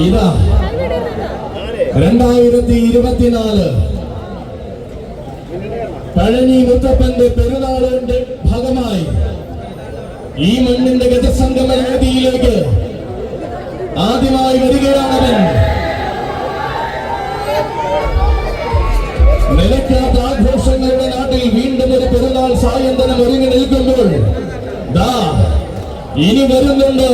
ഇതാ രണ്ടായിരത്തി ഇരുപത്തിനാല് പഴനി മുത്തപ്പന്റെ പെരുന്നാളിന്റെ ഭാഗമായി ഈ മണ്ണിന്റെ ഗജസംഗമ വേദിയിലേക്ക് ആദ്യമായി വരികയാണവൻ നിലയ്ക്കാത്ത ആഘോഷങ്ങളുടെ നാട്ടിൽ വീണ്ടും ഒരു പെരുന്നാൾ സായന്തനം ഒരുങ്ങി നിൽക്കുമ്പോൾ ദാ ഇനി വരുന്നുണ്ട്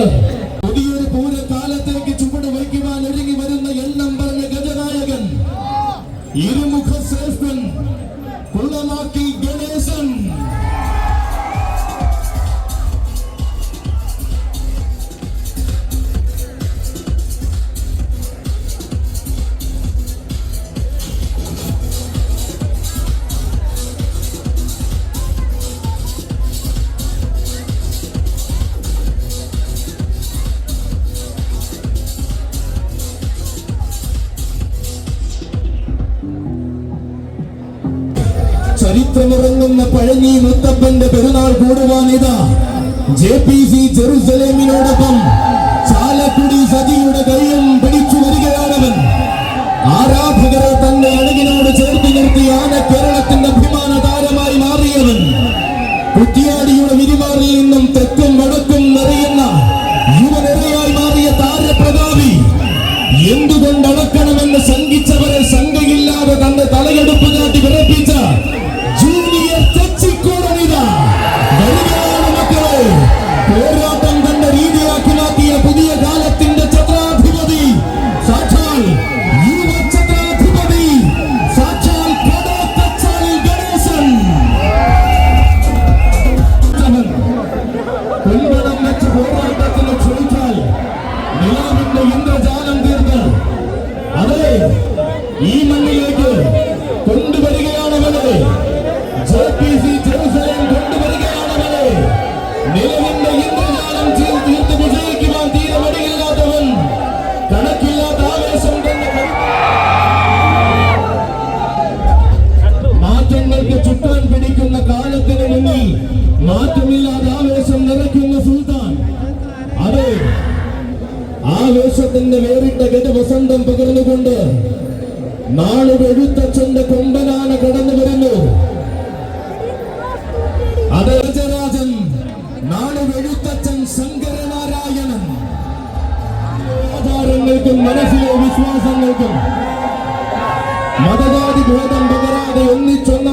മുത്തപ്പന്റെ പെരുന്നാൾ കൂടുവാനിതാ ജെ പി സി ജെറുസലേമിനോടൊപ്പം ചാലക്കുടി സതിയുടെ കൈയും പിടിച്ചു വരികയാണവൻ. ആരാധകരെ തന്റെ അഴകിനോട് ചേർത്ത് നിർത്തി ആന കേരളത്തിന്റെ അഭിമാന താരമായി മാറിയവൻ. കുറ്റിയാടിയുടെ വിരിമാറിൽ നിന്നും തെക്കും വടക്കും നിറയുന്ന യുവനിരയായി മാറിയ താരപ്രതാപി. എന്തുകൊണ്ട് അളക്കണമെന്ന് ശങ്കിച്ചവരെ ശങ്കയില്ലാതെ ഇന്ദ്രജാലം തീർത്ത് അതെ ഈ മണ്ണിലേക്ക് കൊണ്ടുവരികയാണ് ജെ ആവേശത്തിന്റെ വേറിട്ട ഗജവസന്തം പകർന്നുകൊണ്ട് നാളൊരു എഴുത്തച്ഛന്റെ കൊമ്പനാന കടന്നു വരുന്നു. അത് ഗജരാജൻ നാളൊരു എഴുത്തച്ഛൻ ശങ്കരനാരായണൻ. ആചാരങ്ങൾക്കും മനസ്സിലെ വിശ്വാസങ്ങൾക്കും മതജാതി ഭേദം പകരാതെ ഒന്നിച്ചൊന്നായി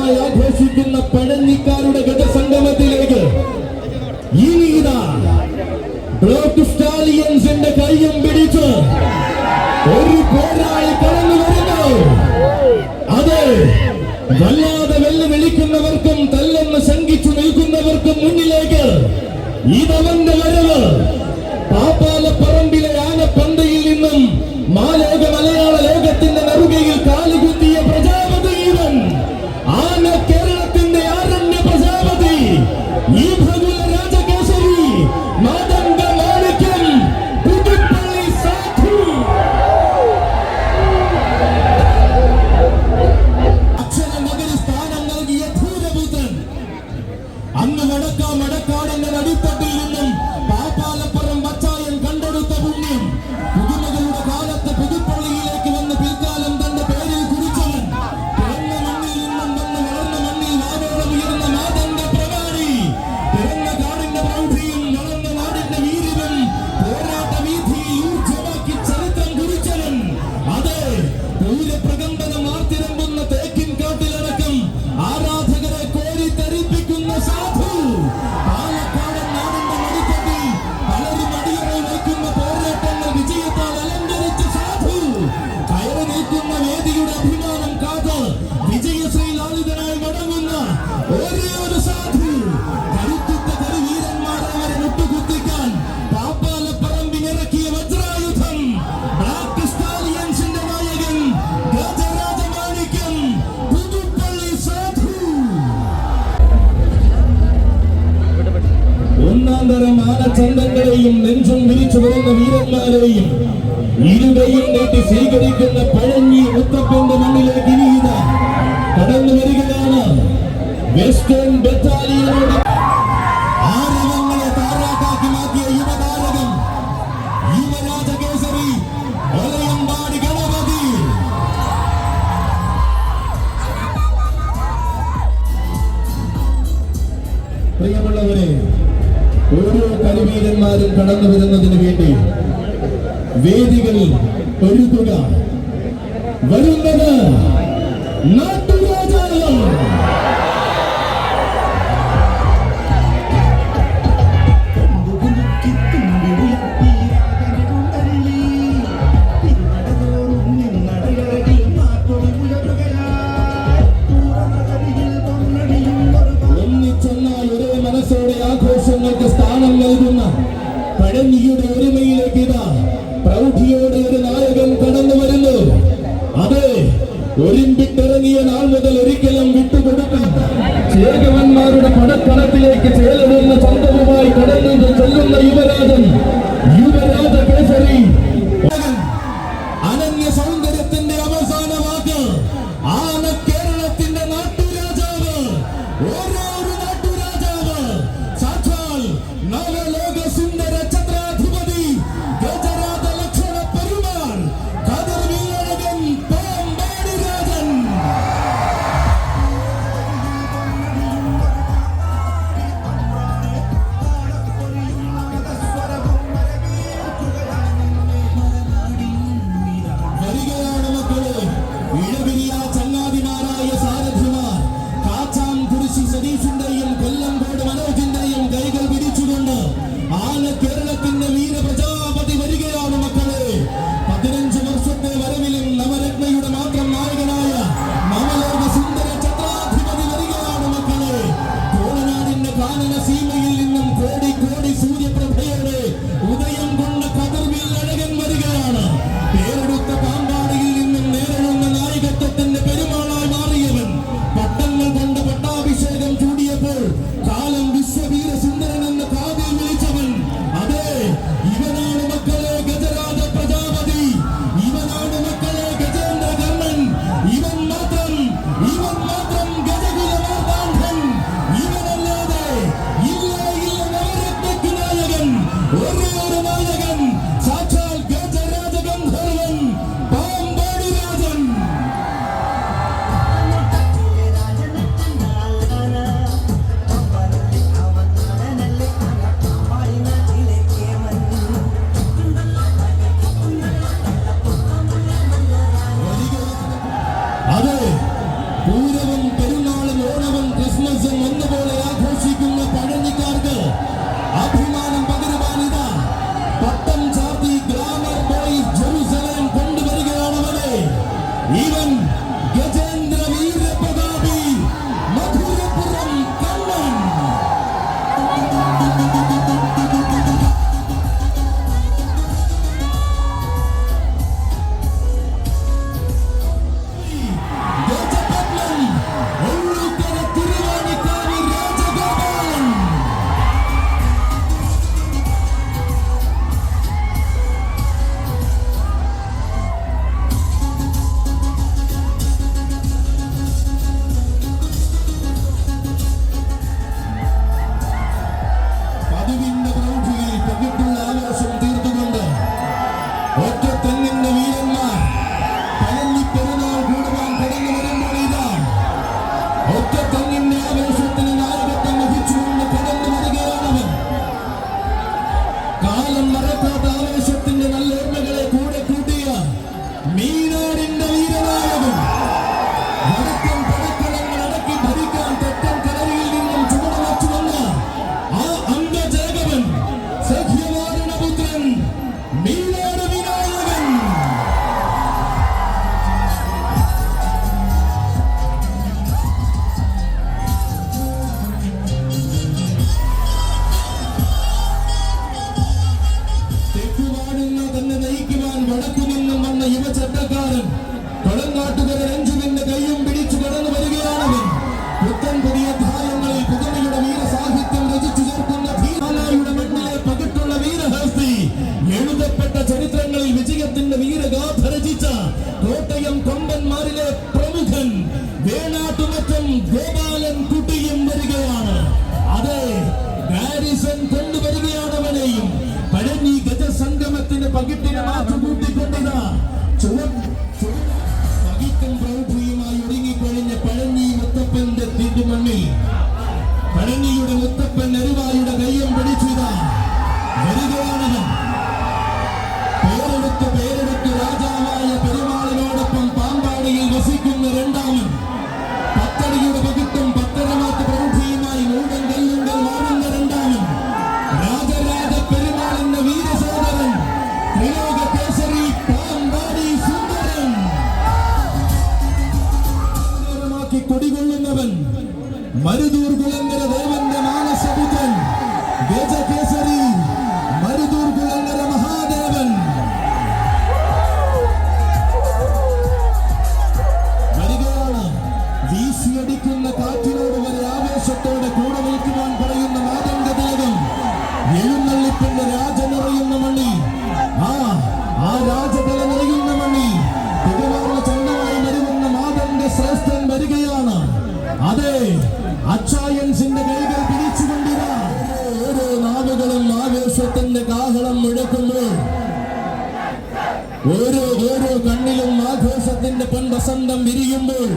ഒന്നാന്തരം ആനച്ചന്തങ്ങളെയും നെഞ്ചും വിരിച്ചു വരുന്ന വീരന്മാരെയും ഇരുകയും നീട്ടി സ്വീകരിക്കുന്ന പഴഞ്ഞി മുത്തപ്പന്റെ മണ്ണിലേക്ക് ഇനി കടന്നു വരികയാണ് വെസ്റ്റേൺ ബറ്റാലിയനോട് ആരവങ്ങളെ താറാട്ടാക്കി മാറ്റിയ യുവതാരകം യുവരാജകേസരി ഒലയമ്പാടി ഗണപതി. പ്രിയമുള്ളവരെ കരിവീരന്മാരും കടന്നു വരുന്നതിന് വേണ്ടി വേദികൾ ഒരുക്കുക വരുന്നത് നാട്ടുരാജാണ് ചേകവന്മാരുടെ പടക്കളത്തിലേക്ക് ചേലരുന്ന ചന്ദ്രവുമായി കടന്നു ചെല്ലുന്ന യുവരാജൻ Y വിജയത്തിന്റെ വീരഗാഥ രചിച്ച കോട്ടയം കൊമ്പന്മാരിലെ പ്രമുഖൻ വേണാട്ടുമറ്റം ഗോപാലൻ കുട്ടിയും വരികയാണ്. അതെ ഹാരിസൺ കൊണ്ടുവരികയാണ് അവനെയും. പഴഞ്ഞി ഗജസംഗമത്തിന്റെ പകിട്ടിനെ മാറ്റി കൂട്ടിക്കൊണ്ടിതാ. പകിട്ടും പ്രൗഢിയുമായി ഒടുങ്ങിക്കഴിഞ്ഞ പഴഞ്ഞി മുത്തപ്പന്റെ തിരുമണ്ണിൽ. പഴഞ്ഞിയുടെ മുത്തപ്പൻ എരുവായുടെ കയ്യം പിടിച്ചിതാ. വരികയാണ് ാക്കി കുടികൊള്ളുന്നവൻ മരുദൂർ കുളങ്ങര ദേവന്റെ മാനസപുത്രൻ ഗജകേസരി. ആവേശത്തിന്റെ കാഹളം മുഴക്കുമ്പോൾ ഓരോ ഓരോ കണ്ണിലും ആഘോഷത്തിന്റെ പൊൻവസന്തം വിരിയുമ്പോൾ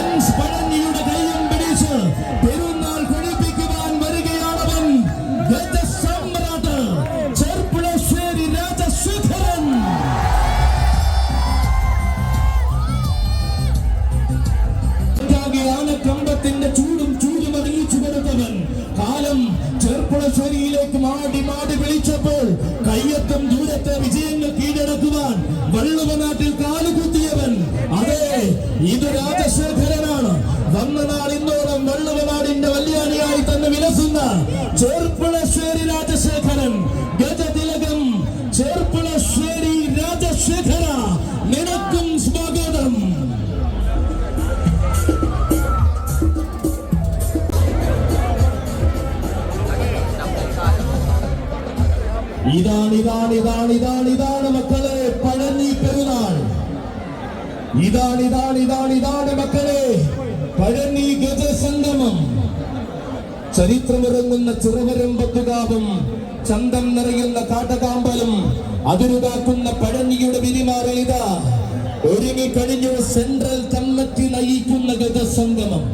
എൻ പഴഞ്ഞിയുടെ കൈയും പിടിച്ച്. പെരുന്നാൾ കൊഴിപ്പിക്കുവാൻ വരികയാണവൻ ഗജസമ്രാട്ട് ചെർപ്പുളശ്ശേരി രാജശേഖരൻ. ആനക്കമ്പത്തിന്റെ ചൂടും ചൂടും അറിയിച്ചു കൊടുത്തവൻ. കാലം ചെർപ്പുളശ്ശേരിയിലേക്ക് മാടി മാടി വിളിച്ചപ്പോൾ കയ്യെത്തും ദൂരത്തെ വിജയങ്ങൾ കീഴടക്കുവാൻ വള്ളുവനാട്ടിൽ കാലുകുത്തിയവൻ. അതെ ഇത് രാജശേഖരനാണ് ഇതാണ് ഇതാണ് ഇതാണ് ഇതാണ് ഇതാണ് മക്കളെ പഴഞ്ഞി പെരുന്നാൾ. ഇതാണ് ഇതാണ് ഇതാണ് ഇതാണ് മക്കളെ പഴഞ്ഞി ഗജസംഗമം. ചരിത്രമിറങ്ങുന്ന ചിറവരമ്പത്തുകാവും ചന്തം നിറയുന്ന കാട്ടകാമ്പലും അതിരുതാക്കുന്ന പഴനിയുടെ ഇതാ ഒരുങ്ങി കഴിഞ്ഞു സെൻട്രൽ കമ്മിറ്റി നയിക്കുന്ന ഗജസംഗമം.